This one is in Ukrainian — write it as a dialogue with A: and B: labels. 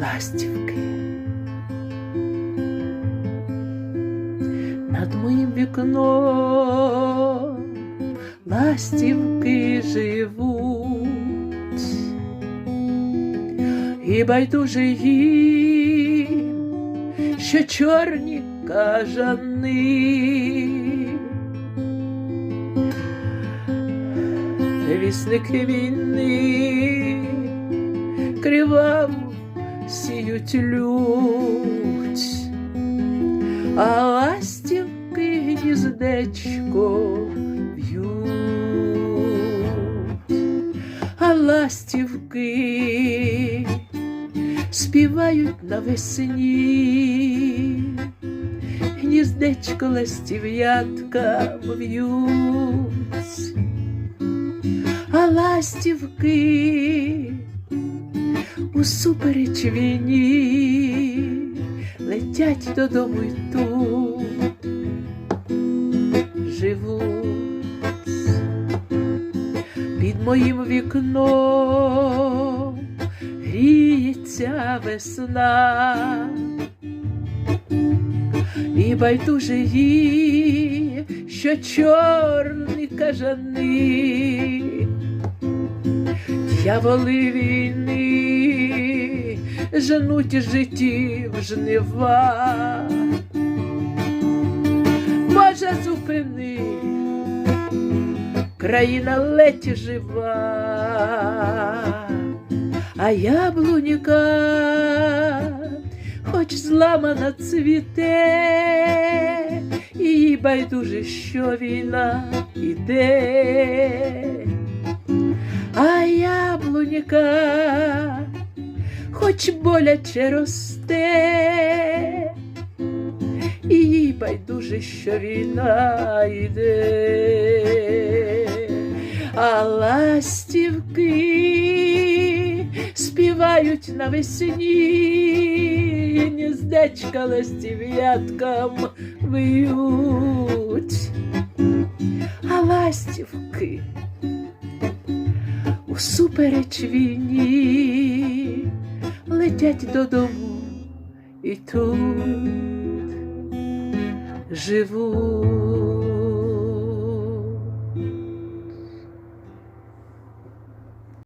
A: ластівки. Над моїм вікном ластівки живуть, і байдуже їм, що чорні кажани. Вісники війни криваво сіють лють, а ластівки гніздечко в'ють, а ластівки співають навесні, гніздечко ластів'ятка в'ють. А ластівки усупереч війні. Летять додому й тут. Живуть під моїм вікном. Гріється весна. І байдуже їй, що чорні кажани, дьяволи війни женуть життів жнива. Боже, зупини, країна ледь жива, а яблуніка хоч зламана цвіте, і байдуже, що війна іде, а яблуніка хоч боляче росте, і їй байдуже, що війна йде, а ластівки співають навесні, гніздечка ластів'яткам виють, а ластівки усупереч війні летять додому і тут живуть.